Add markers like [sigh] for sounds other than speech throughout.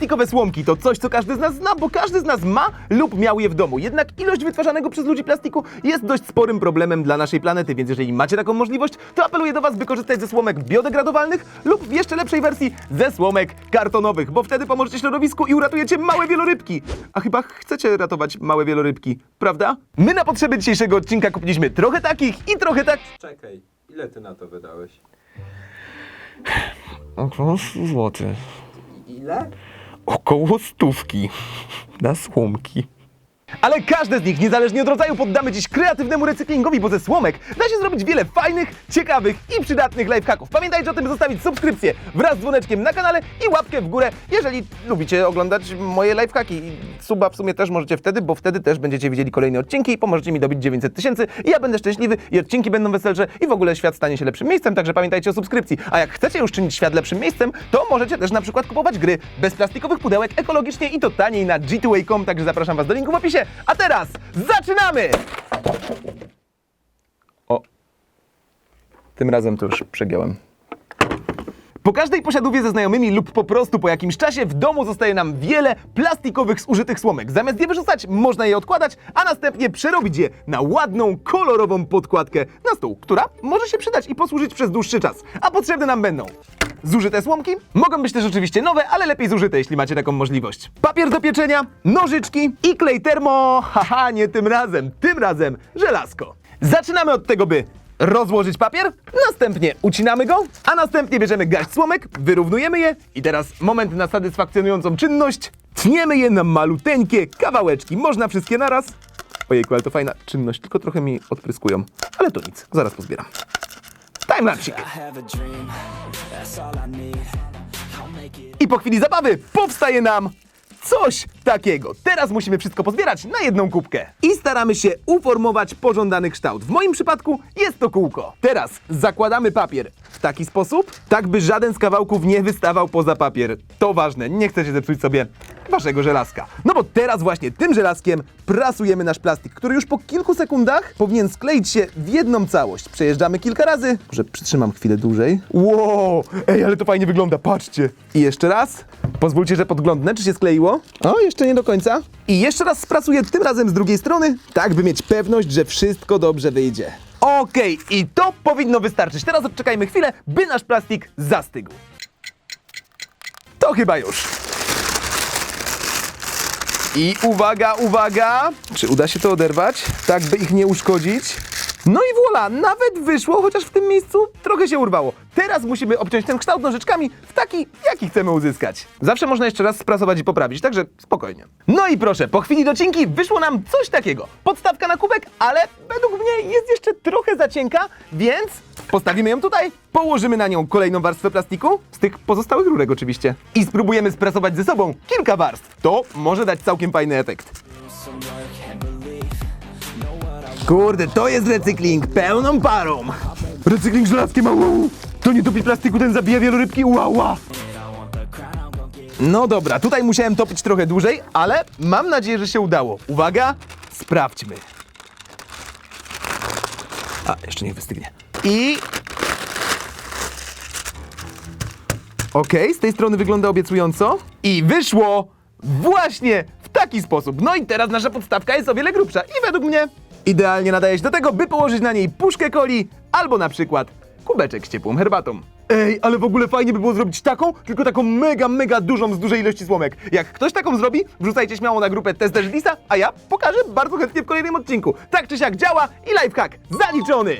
Plastikowe słomki to coś, co każdy z nas zna, bo każdy z nas ma lub miał je w domu. Jednak ilość wytwarzanego przez ludzi plastiku jest dość sporym problemem dla naszej planety, więc jeżeli macie taką możliwość, to apeluję do Was, by korzystać ze słomek biodegradowalnych lub w jeszcze lepszej wersji ze słomek kartonowych, bo wtedy pomożecie środowisku i uratujecie małe wielorybki. A chyba chcecie ratować małe wielorybki, prawda? My na potrzeby dzisiejszego odcinka kupiliśmy trochę takich i trochę tak... Czekaj, ile ty na to wydałeś? Około 100 zł. Ile? Około stówki na słomki. Ale każde z nich, niezależnie od rodzaju, poddamy dziś kreatywnemu recyklingowi, bo ze słomek da się zrobić wiele fajnych, ciekawych i przydatnych lifehacków. Pamiętajcie o tym, zostawić subskrypcję wraz z dzwoneczkiem na kanale i łapkę w górę, jeżeli lubicie oglądać moje lifehacki. I suba w sumie też możecie wtedy, bo wtedy też będziecie widzieli kolejne odcinki i pomożecie mi dobić 900 tysięcy i ja będę szczęśliwy i odcinki będą weselsze i w ogóle świat stanie się lepszym miejscem, także pamiętajcie o subskrypcji. A jak chcecie już czynić świat lepszym miejscem, to możecie też na przykład kupować gry bez plastikowych pudełek ekologicznie i to taniej na g2a.com, także zapraszam Was do linku w opisie. A teraz zaczynamy! O. Tym razem to już przegiąłem. Po każdej posiadówie ze znajomymi lub po prostu po jakimś czasie w domu zostaje nam wiele plastikowych zużytych słomek. Zamiast je wyrzucać, można je odkładać, a następnie przerobić je na ładną, kolorową podkładkę na stół, która może się przydać i posłużyć przez dłuższy czas. A potrzebne nam będą zużyte słomki, mogą być też oczywiście nowe, ale lepiej zużyte, jeśli macie taką możliwość. Papier do pieczenia, nożyczki i klej termo. Haha, nie tym razem, tym razem żelazko. Zaczynamy od tego, by rozłożyć papier, następnie ucinamy go, a następnie bierzemy garść słomek, wyrównujemy je i teraz moment na satysfakcjonującą czynność. Tniemy je na maluteńkie kawałeczki. Można wszystkie naraz. Ojejku, ale to fajna czynność, tylko trochę mi odpryskują. Ale to nic, zaraz pozbieram. Make it. I po chwili zabawy powstaje nam coś takiego. Teraz musimy wszystko pozbierać na jedną kubkę. I staramy się uformować pożądany kształt. W moim przypadku jest to kółko. Teraz zakładamy papier w taki sposób, tak by żaden z kawałków nie wystawał poza papier. To ważne, nie chcecie zepsuć sobie waszego żelazka. No bo teraz właśnie tym żelazkiem prasujemy nasz plastik, który już po kilku sekundach powinien skleić się w jedną całość. Przejeżdżamy kilka razy. Może przytrzymam chwilę dłużej. Wow, ej, ale to fajnie wygląda, patrzcie. I jeszcze raz. Pozwólcie, że podglądnę, czy się skleiło. O, jeszcze nie do końca. I jeszcze raz sprasuję tym razem z drugiej strony, tak by mieć pewność, że wszystko dobrze wyjdzie. Okej, i to powinno wystarczyć. Teraz odczekajmy chwilę, by nasz plastik zastygł. To chyba już. I uwaga, uwaga! Czy uda się to oderwać, tak by ich nie uszkodzić? No i voilà, nawet wyszło, chociaż w tym miejscu trochę się urwało. Teraz musimy obciąć ten kształt nożyczkami w taki, jaki chcemy uzyskać. Zawsze można jeszcze raz sprasować i poprawić, także spokojnie. No i proszę, po chwili docinki wyszło nam coś takiego. Podstawka na kubek, ale według mnie jest jeszcze trochę za cienka, więc postawimy ją tutaj, położymy na nią kolejną warstwę plastiku, z tych pozostałych rurek oczywiście, i spróbujemy sprasować ze sobą kilka warstw. To może dać całkiem fajny efekt. Kurde, to jest recykling pełną parą. Recykling żelazkiem, au! To nie topi plastiku, ten zabija wielorybki, get No dobra, tutaj musiałem topić trochę dłużej, ale mam nadzieję, że się udało. Uwaga, sprawdźmy. A, jeszcze niech wystygnie. I... Okej, z tej strony wygląda obiecująco. I wyszło właśnie w taki sposób. No i teraz nasza podstawka jest o wiele grubsza i według mnie idealnie nadaje się do tego, by położyć na niej puszkę coli albo na przykład kubeczek z ciepłą herbatą. Ej, ale w ogóle fajnie by było zrobić taką, tylko taką mega, mega dużą z dużej ilości słomek. Jak ktoś taką zrobi, wrzucajcie śmiało na grupę Tester Lisa, a ja pokażę bardzo chętnie w kolejnym odcinku. Tak czy siak działa i lifehack zaliczony!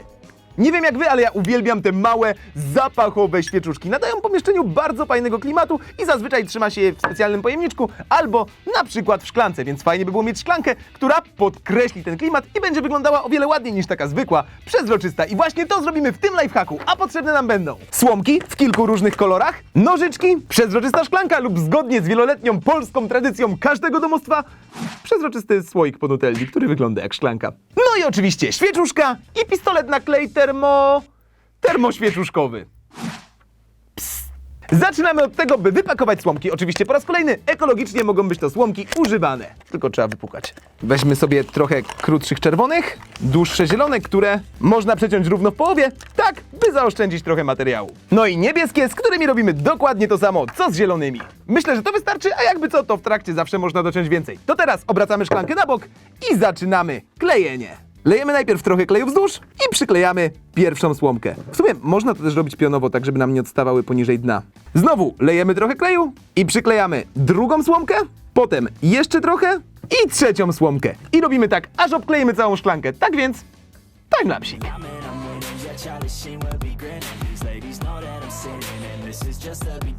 Nie wiem jak wy, ale ja uwielbiam te małe, zapachowe świeczuszki. Nadają pomieszczeniu bardzo fajnego klimatu i zazwyczaj trzyma się je w specjalnym pojemniczku albo na przykład w szklance, więc fajnie by było mieć szklankę, która podkreśli ten klimat i będzie wyglądała o wiele ładniej niż taka zwykła, przezroczysta. I właśnie to zrobimy w tym lifehacku, a potrzebne nam będą słomki w kilku różnych kolorach, nożyczki, przezroczysta szklanka lub zgodnie z wieloletnią polską tradycją każdego domostwa, przezroczysty słoik po nutelli, który wygląda jak szklanka. No i oczywiście świeczuszka i pistolet na klej termo... termoświeczuszkowy. Zaczynamy od tego, by wypakować słomki. Oczywiście po raz kolejny ekologicznie mogą być to słomki używane. Tylko trzeba wypukać. Weźmy sobie trochę krótszych czerwonych, dłuższe zielone, które można przeciąć równo w połowie, tak by zaoszczędzić trochę materiału. No i niebieskie, z którymi robimy dokładnie to samo, co z zielonymi. Myślę, że to wystarczy, a jakby co, to w trakcie zawsze można dociąć więcej. To teraz obracamy szklankę na bok i zaczynamy klejenie. Lejemy najpierw trochę kleju wzdłuż i przyklejamy pierwszą słomkę. W sumie można to też robić pionowo, tak żeby nam nie odstawały poniżej dna. Znowu lejemy trochę kleju i przyklejamy drugą słomkę, potem jeszcze trochę i trzecią słomkę. I robimy tak, aż obklejemy całą szklankę. Tak więc, the beginning.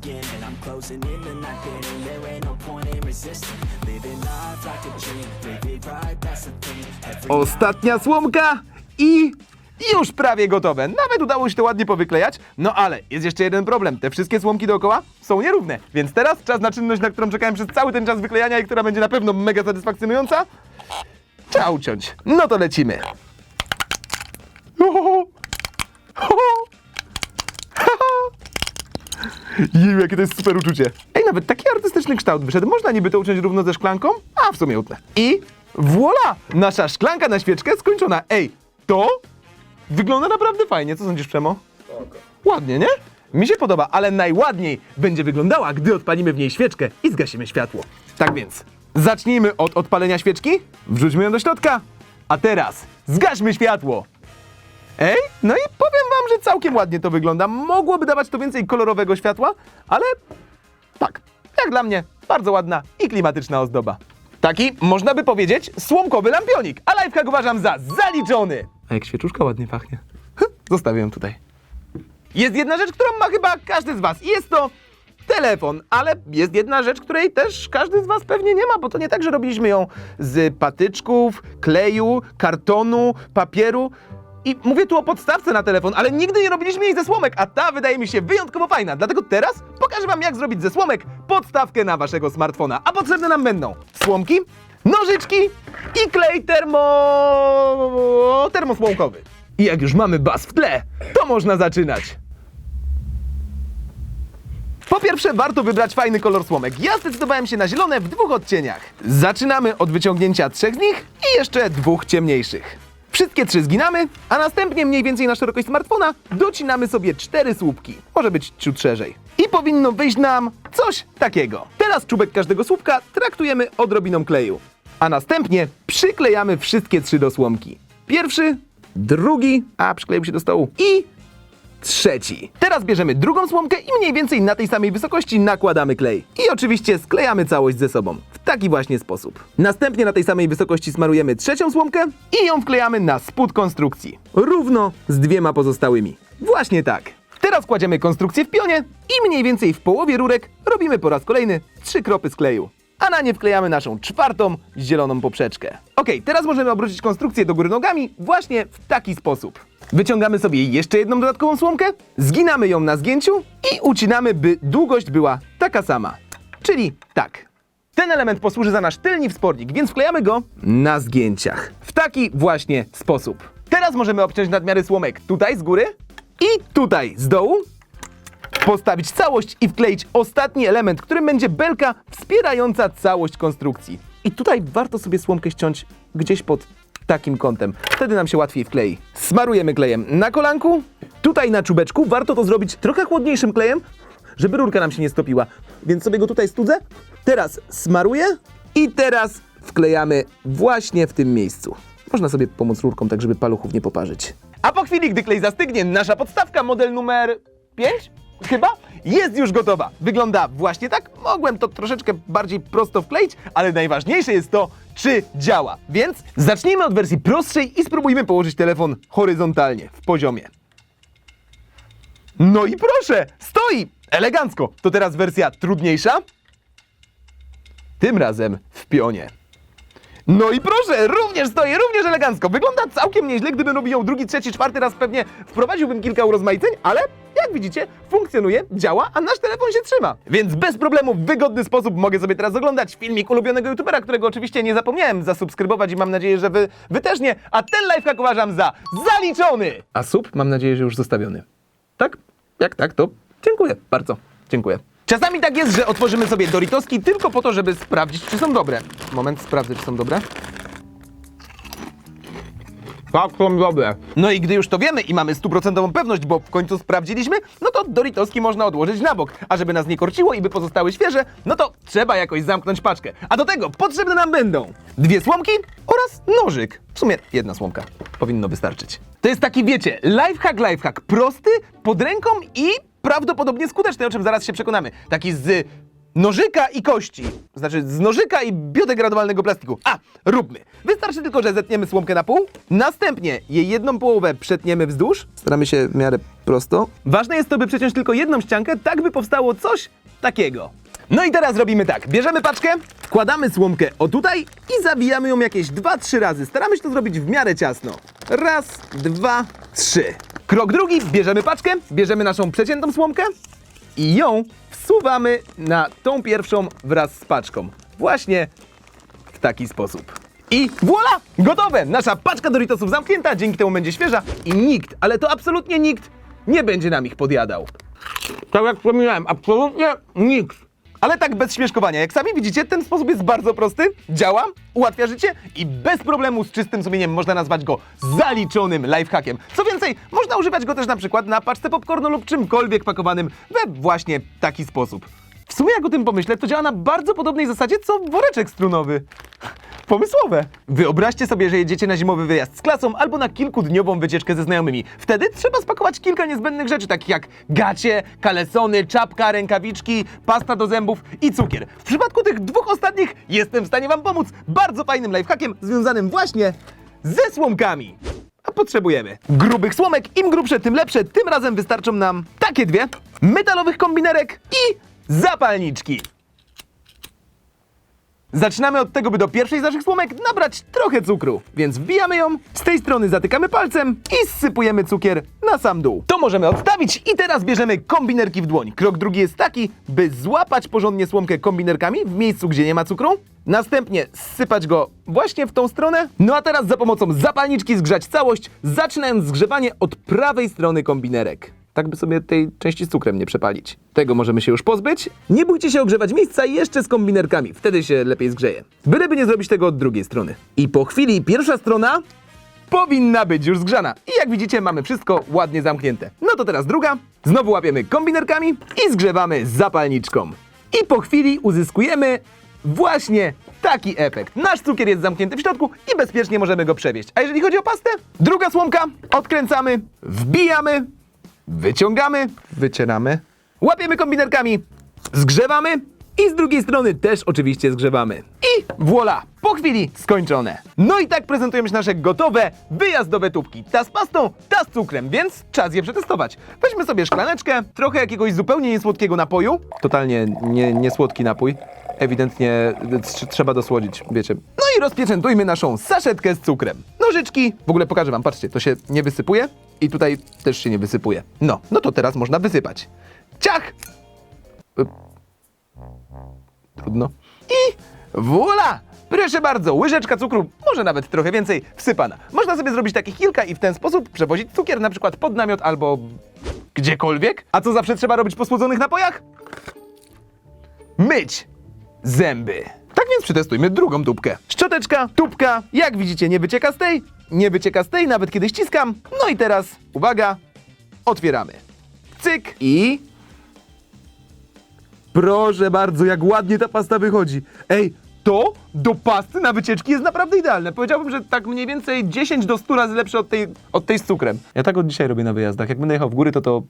Closing in the night. There ain't no point in resisting. Living life like a dream. Right, that's the thing. Ostatnia słomka i już prawie gotowe. Nawet udało się to ładnie powyklejać. No ale jest jeszcze jeden problem. Te wszystkie słomki dookoła są nierówne. Więc teraz czas na czynność, na którą czekałem przez cały ten czas wyklejania i która będzie na pewno mega satysfakcjonująca. Trzeba uciąć. No to lecimy. Ho, ho, ho. Jeju, jakie to jest super uczucie. Ej, nawet taki artystyczny kształt wyszedł. Można niby to uciąć równo ze szklanką? A, w sumie utnę. I voila! Nasza szklanka na świeczkę skończona. Ej, to wygląda naprawdę fajnie. Co sądzisz, Przemo? Ładnie, nie? Mi się podoba, ale najładniej będzie wyglądała, gdy odpalimy w niej świeczkę i zgasimy światło. Tak więc, zacznijmy od odpalenia świeczki, wrzućmy ją do środka, a teraz zgaśmy światło. Ej, no i powiem wam, że całkiem ładnie to wygląda. Mogłoby dawać to więcej kolorowego światła, ale tak, jak dla mnie, bardzo ładna i klimatyczna ozdoba. Taki, można by powiedzieć, słomkowy lampionik, a lifehack uważam za zaliczony. A jak świeczuszka ładnie pachnie. Hm, Zostawię ją tutaj. Jest jedna rzecz, którą ma chyba każdy z was i jest to telefon, ale jest jedna rzecz, której też każdy z was pewnie nie ma, bo to nie tak, że robiliśmy ją z patyczków, kleju, kartonu, papieru. I mówię tu o podstawce na telefon, ale nigdy nie robiliśmy jej ze słomek, a ta wydaje mi się wyjątkowo fajna. Dlatego teraz pokażę wam, jak zrobić ze słomek podstawkę na waszego smartfona. A potrzebne nam będą słomki, nożyczki i klej termo... termosłomkowy. I jak już mamy bas w tle, to można zaczynać. Po pierwsze, warto wybrać fajny kolor słomek. Ja zdecydowałem się na zielone w dwóch odcieniach. Zaczynamy od wyciągnięcia trzech z nich i jeszcze dwóch ciemniejszych. Wszystkie trzy zginamy, a następnie mniej więcej na szerokość smartfona docinamy sobie cztery słupki. Może być ciut szerzej. I powinno wyjść nam coś takiego. Teraz czubek każdego słupka traktujemy odrobiną kleju. A następnie przyklejamy wszystkie trzy do słomki. Pierwszy, drugi, a przykleił się do stołu i trzeci. Teraz bierzemy drugą słomkę i mniej więcej na tej samej wysokości nakładamy klej. I oczywiście sklejamy całość ze sobą. Taki właśnie sposób. Następnie na tej samej wysokości smarujemy trzecią słomkę i ją wklejamy na spód konstrukcji. Równo z dwiema pozostałymi. Właśnie tak. Teraz kładziemy konstrukcję w pionie i mniej więcej w połowie rurek robimy po raz kolejny trzy kropy z kleju. A na nie wklejamy naszą czwartą zieloną poprzeczkę. Ok, teraz możemy obrócić konstrukcję do góry nogami właśnie w taki sposób. Wyciągamy sobie jeszcze jedną dodatkową słomkę, zginamy ją na zgięciu i ucinamy, by długość była taka sama. Czyli tak. Ten element posłuży za nasz tylni wspornik, więc wklejamy go na zgięciach. W taki właśnie sposób. Teraz możemy obciąć nadmiary słomek tutaj z góry i tutaj z dołu, postawić całość i wkleić ostatni element, którym będzie belka wspierająca całość konstrukcji. I tutaj warto sobie słomkę ściąć gdzieś pod takim kątem. Wtedy nam się łatwiej wklei. Smarujemy klejem na kolanku, tutaj na czubeczku. Warto to zrobić trochę chłodniejszym klejem, żeby rurka nam się nie stopiła. Więc sobie go tutaj studzę. Teraz smaruję i teraz wklejamy właśnie w tym miejscu. Można sobie pomóc rurką, tak żeby paluchów nie poparzyć. A po chwili, gdy klej zastygnie, nasza podstawka, model numer 5, chyba, jest już gotowa. Wygląda właśnie tak. Mogłem to troszeczkę bardziej prosto wkleić, ale najważniejsze jest to, czy działa. Więc zacznijmy od wersji prostszej i spróbujmy położyć telefon horyzontalnie, w poziomie. No i proszę, stoi! Elegancko. To teraz wersja trudniejsza. Tym razem w pionie. No i proszę, również stoi, również elegancko. Wygląda całkiem nieźle, gdybym robił ją drugi, trzeci, czwarty raz pewnie wprowadziłbym kilka urozmaiceń, ale jak widzicie, funkcjonuje, działa, a nasz telefon się trzyma. Więc bez problemu, w wygodny sposób mogę sobie teraz oglądać filmik ulubionego youtubera, którego oczywiście nie zapomniałem zasubskrybować i mam nadzieję, że wy, wy też nie, a ten lifehack uważam za zaliczony! A sub mam nadzieję, że już zostawiony. Tak? Jak tak, to dziękuję bardzo. Dziękuję. Czasami tak jest, że otworzymy sobie Doritoski tylko po to, żeby sprawdzić, czy są dobre. Moment, sprawdzę, czy są dobre. Tak, są dobre. No i gdy już to wiemy i mamy stuprocentową pewność, bo w końcu sprawdziliśmy, no to Doritoski można odłożyć na bok. A żeby nas nie korciło i by pozostały świeże, no to trzeba jakoś zamknąć paczkę. A do tego potrzebne nam będą dwie słomki oraz nożyk. W sumie jedna słomka powinno wystarczyć. To jest taki, wiecie, lifehack, lifehack. Prosty, pod ręką i prawdopodobnie skuteczny, o czym zaraz się przekonamy. Taki z nożyka i kości. Znaczy z nożyka i biodegradowalnego plastiku. A, róbmy. Wystarczy tylko, że zetniemy słomkę na pół. Następnie jej jedną połowę przetniemy wzdłuż. Staramy się w miarę prosto. Ważne jest to, by przeciąć tylko jedną ściankę, tak by powstało coś takiego. No i teraz robimy tak. Bierzemy paczkę, wkładamy słomkę o tutaj i zawijamy ją jakieś 2-3 razy. Staramy się to zrobić w miarę ciasno. Raz, dwa, trzy. Krok drugi, bierzemy paczkę, bierzemy naszą przeciętą słomkę i ją wsuwamy na tą pierwszą wraz z paczką. Właśnie w taki sposób. I voila! Gotowe! Nasza paczka Doritosów zamknięta, dzięki temu będzie świeża i nikt, ale to absolutnie nikt nie będzie nam ich podjadał. Tak jak wspominałem, absolutnie nikt. Ale tak bez śmieszkowania. Jak sami widzicie, ten sposób jest bardzo prosty, działa, ułatwia życie i bez problemu z czystym sumieniem można nazwać go zaliczonym lifehackiem. Co więcej, można używać go też na przykład na paczce popcornu lub czymkolwiek pakowanym we właśnie taki sposób. W sumie jak o tym pomyślę, to działa na bardzo podobnej zasadzie co woreczek strunowy. Pomysłowe. Wyobraźcie sobie, że jedziecie na zimowy wyjazd z klasą albo na kilkudniową wycieczkę ze znajomymi. Wtedy trzeba spakować kilka niezbędnych rzeczy, takich jak gacie, kalesony, czapka, rękawiczki, pasta do zębów i cukier. W przypadku tych dwóch ostatnich jestem w stanie Wam pomóc bardzo fajnym lifehackiem związanym właśnie ze słomkami. A potrzebujemy grubych słomek, im grubsze, tym lepsze. Tym razem wystarczą nam takie dwie, metalowych kombinerek i zapalniczki. Zaczynamy od tego, by do pierwszej z naszych słomek nabrać trochę cukru. Więc wbijamy ją, z tej strony zatykamy palcem i zsypujemy cukier na sam dół. To możemy odstawić i teraz bierzemy kombinerki w dłoń. Krok drugi jest taki, by złapać porządnie słomkę kombinerkami w miejscu, gdzie nie ma cukru. Następnie zsypać go właśnie w tą stronę. No a teraz za pomocą zapalniczki zgrzać całość, zaczynając zgrzewanie od prawej strony kombinerek. Tak by sobie tej części z cukrem nie przepalić. Tego możemy się już pozbyć. Nie bójcie się ogrzewać miejsca jeszcze z kombinerkami, wtedy się lepiej zgrzeje. Byleby nie zrobić tego od drugiej strony. I po chwili pierwsza strona powinna być już zgrzana. I jak widzicie, mamy wszystko ładnie zamknięte. No to teraz druga. Znowu łapiemy kombinerkami i zgrzewamy zapalniczką. I po chwili uzyskujemy właśnie taki efekt. Nasz cukier jest zamknięty w środku i bezpiecznie możemy go przewieźć. A jeżeli chodzi o pastę, druga słomka, odkręcamy, wbijamy, wyciągamy, wycieramy, łapiemy kombinerkami, zgrzewamy i z drugiej strony też oczywiście zgrzewamy. I voila! Po chwili skończone. No i tak prezentują się nasze gotowe, wyjazdowe tubki. Ta z pastą, ta z cukrem, więc czas je przetestować. Weźmy sobie szklaneczkę, trochę jakiegoś zupełnie niesłodkiego napoju. Totalnie nie, niesłodki napój. Ewidentnie tr- trzeba dosłodzić, wiecie. No i rozpieczętujmy naszą saszetkę z cukrem. Nożyczki, w ogóle pokażę wam, patrzcie, to się nie wysypuje i tutaj też się nie wysypuje. No, no to teraz można wysypać. Ciach! Y, Trudno. I voila! Proszę bardzo, łyżeczka cukru, może nawet trochę więcej, wsypana. Można sobie zrobić takich kilka i w ten sposób przewozić cukier na przykład pod namiot albo gdziekolwiek. A co zawsze trzeba robić po słodzonych napojach? Myć zęby. Tak więc przetestujmy drugą tubkę. Szczoteczka, tubka, jak widzicie nie wycieka z tej, nie wycieka z tej nawet kiedy ściskam. No i teraz, uwaga, otwieramy. Cyk i Proszę bardzo, jak ładnie ta pasta wychodzi. Ej, to do pasty na wycieczki jest naprawdę idealne. Powiedziałbym, że tak mniej więcej 10 do 100 razy lepsze od tej, od tej z cukrem. Ja tak od dzisiaj robię na wyjazdach. Jak będę jechał w góry, to to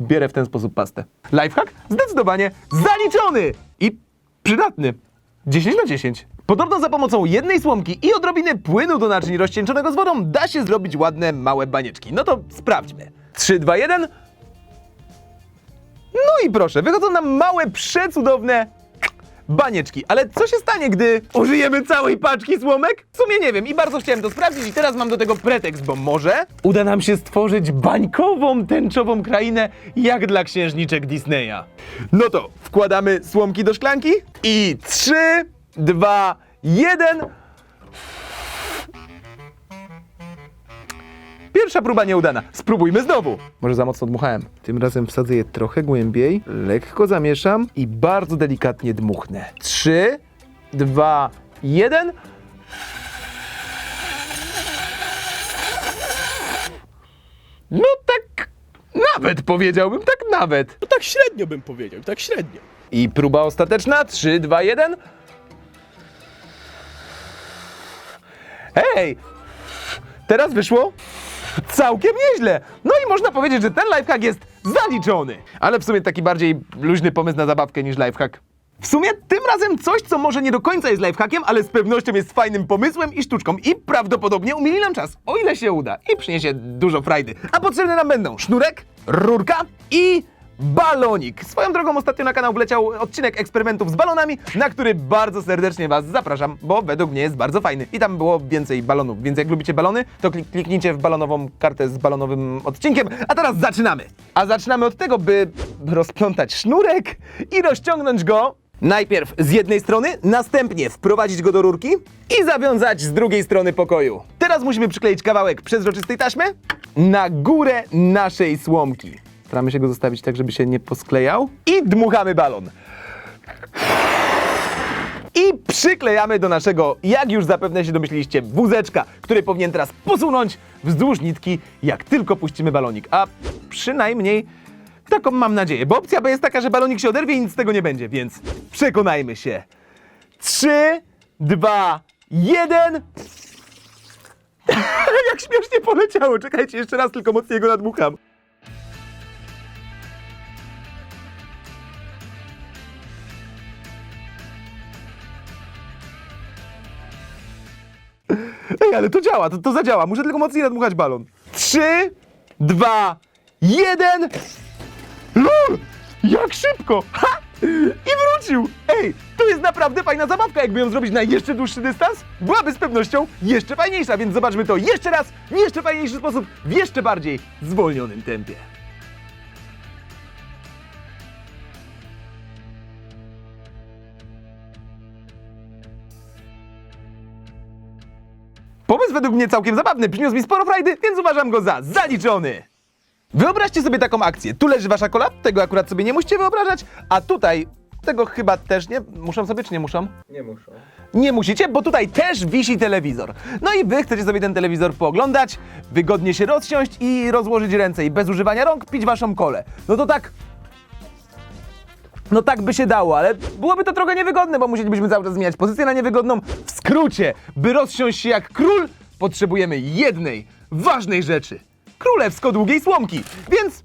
bierę w ten sposób pastę. Lifehack? Zdecydowanie zaliczony! I przydatny. 10 na 10. Podobno za pomocą jednej słomki i odrobiny płynu do naczyń rozcieńczonego z wodą da się zrobić ładne, małe banieczki. No to sprawdźmy. 3, 2, 1... No i proszę, wychodzą nam małe, przecudowne banieczki. Ale co się stanie, gdy użyjemy całej paczki słomek? W sumie nie wiem i bardzo chciałem to sprawdzić i teraz mam do tego pretekst, bo może uda nam się stworzyć bańkową, tęczową krainę jak dla księżniczek Disneya. No to wkładamy słomki do szklanki i 3, 2, 1... Pierwsza próba nieudana. Spróbujmy znowu. Może za mocno dmuchałem. Tym razem wsadzę je trochę głębiej, lekko zamieszam i bardzo delikatnie dmuchnę. Trzy, dwa, jeden. No tak nawet powiedziałbym, tak nawet. No tak średnio bym powiedział, tak średnio. I próba ostateczna. 3, 2, 1. Hej! Teraz wyszło całkiem nieźle. No i można powiedzieć, że ten lifehack jest zaliczony. Ale w sumie taki bardziej luźny pomysł na zabawkę niż lifehack. W sumie tym razem coś, co może nie do końca jest lifehackiem, ale z pewnością jest fajnym pomysłem i sztuczką i prawdopodobnie umili nam czas, o ile się uda i przyniesie dużo frajdy. A potrzebne nam będą sznurek, rurka i balonik. Swoją drogą ostatnio na kanał wleciał odcinek eksperymentów z balonami, na który bardzo serdecznie Was zapraszam, bo według mnie jest bardzo fajny. I tam było więcej balonów, więc jak lubicie balony, to klik- kliknijcie w balonową kartę z balonowym odcinkiem. A teraz zaczynamy! A zaczynamy od tego, by rozplątać sznurek i rozciągnąć go Najpierw z jednej strony, następnie wprowadzić go do rurki i zawiązać z drugiej strony pokoju. Teraz musimy przykleić kawałek przezroczystej taśmy na górę naszej słomki. Staramy się go zostawić tak, żeby się nie posklejał. I dmuchamy balon. I przyklejamy do naszego, jak już zapewne się domyśliliście, wózeczka, który powinien teraz posunąć wzdłuż nitki, jak tylko puścimy balonik. A przynajmniej taką mam nadzieję, bo opcja B jest taka, że balonik się oderwie i nic z tego nie będzie, więc przekonajmy się. Trzy, dwa, jeden. [laughs] jak śmiesznie poleciało. Czekajcie, jeszcze raz tylko mocniej go nadmucham. Ej, ale to działa, to, to zadziała. Muszę tylko mocniej nadmuchać balon. Trzy, dwa, jeden. LOL! Jak szybko! Ha! I wrócił! Ej, to jest naprawdę fajna zabawka. Jakby ją zrobić na jeszcze dłuższy dystans, byłaby z pewnością jeszcze fajniejsza, więc zobaczmy to jeszcze raz, w jeszcze fajniejszy sposób, w jeszcze bardziej zwolnionym tempie. Pomysł według mnie całkiem zabawny, przyniósł mi sporo frajdy, więc uważam go za zaliczony. Wyobraźcie sobie taką akcję. Tu leży wasza kola, tego akurat sobie nie musicie wyobrażać, a tutaj tego chyba też nie. Muszą sobie czy nie muszą? Nie muszą. Nie musicie, bo tutaj też wisi telewizor. No i wy chcecie sobie ten telewizor pooglądać, wygodnie się rozsiąść i rozłożyć ręce i bez używania rąk pić waszą kolę. No to tak. No tak by się dało, ale byłoby to trochę niewygodne, bo musielibyśmy cały czas zmieniać pozycję na niewygodną. W skrócie, by rozsiąść się jak król, potrzebujemy jednej ważnej rzeczy. Królewsko długiej słomki. Więc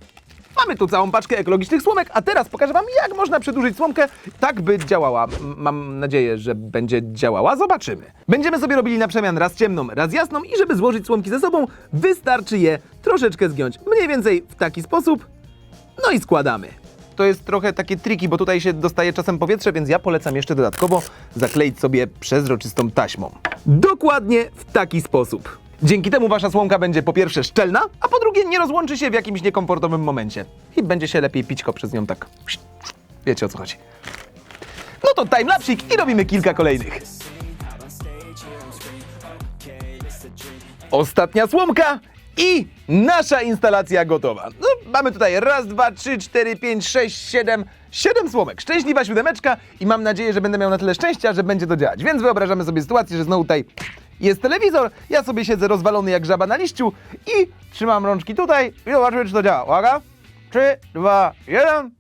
mamy tu całą paczkę ekologicznych słomek, a teraz pokażę wam, jak można przedłużyć słomkę tak, by działała. Mam nadzieję, że będzie działała. Zobaczymy. Będziemy sobie robili na przemian raz ciemną, raz jasną i żeby złożyć słomki ze sobą, wystarczy je troszeczkę zgiąć. Mniej więcej w taki sposób. No i składamy. To jest trochę takie triki, bo tutaj się dostaje czasem powietrze, więc ja polecam jeszcze dodatkowo zakleić sobie przezroczystą taśmą. Dokładnie w taki sposób. Dzięki temu wasza słomka będzie po pierwsze szczelna, a po drugie nie rozłączy się w jakimś niekomfortowym momencie. I będzie się lepiej pićko przez nią tak. Wiecie o co chodzi. No to timelapsik i robimy kilka kolejnych. Ostatnia słomka i nasza instalacja gotowa. No, mamy tutaj raz, dwa, trzy, cztery, pięć, sześć, siedem, siedem słomek. Szczęśliwa siódemeczka i mam nadzieję, że będę miał na tyle szczęścia, że będzie to działać. Więc wyobrażamy sobie sytuację, że znowu tutaj jest telewizor, ja sobie siedzę rozwalony jak żaba na liściu i trzymam rączki tutaj i zobaczymy, czy to działa. Uwaga! Trzy, dwa, jeden.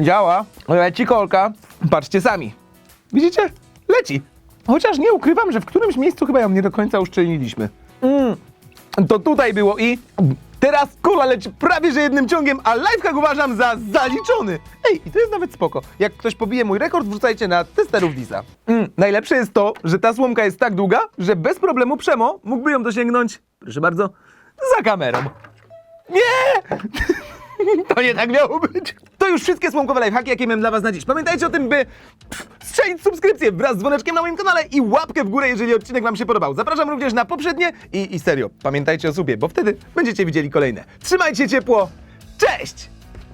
Działa. Leci kolka. Patrzcie sami. Widzicie? Leci. Chociaż nie ukrywam, że w którymś miejscu chyba ją nie do końca uszczelniliśmy. Mm. To tutaj było i teraz kola leci prawie że jednym ciągiem, a lifehack uważam za zaliczony. Ej, i to jest nawet spoko. Jak ktoś pobije mój rekord, wrzucajcie na testerów Disa. Mm. Najlepsze jest to, że ta słomka jest tak długa, że bez problemu Przemo mógłby ją dosięgnąć, proszę bardzo, za kamerą. Nie! [laughs] To nie tak miało być. To już wszystkie słomkowe lifehacki, jakie miałem dla was na dziś. Pamiętajcie o tym, by strzelić subskrypcję wraz z dzwoneczkiem na moim kanale i łapkę w górę, jeżeli odcinek wam się podobał. Zapraszam również na poprzednie i, i serio, pamiętajcie o subie, bo wtedy będziecie widzieli kolejne. Trzymajcie ciepło, cześć!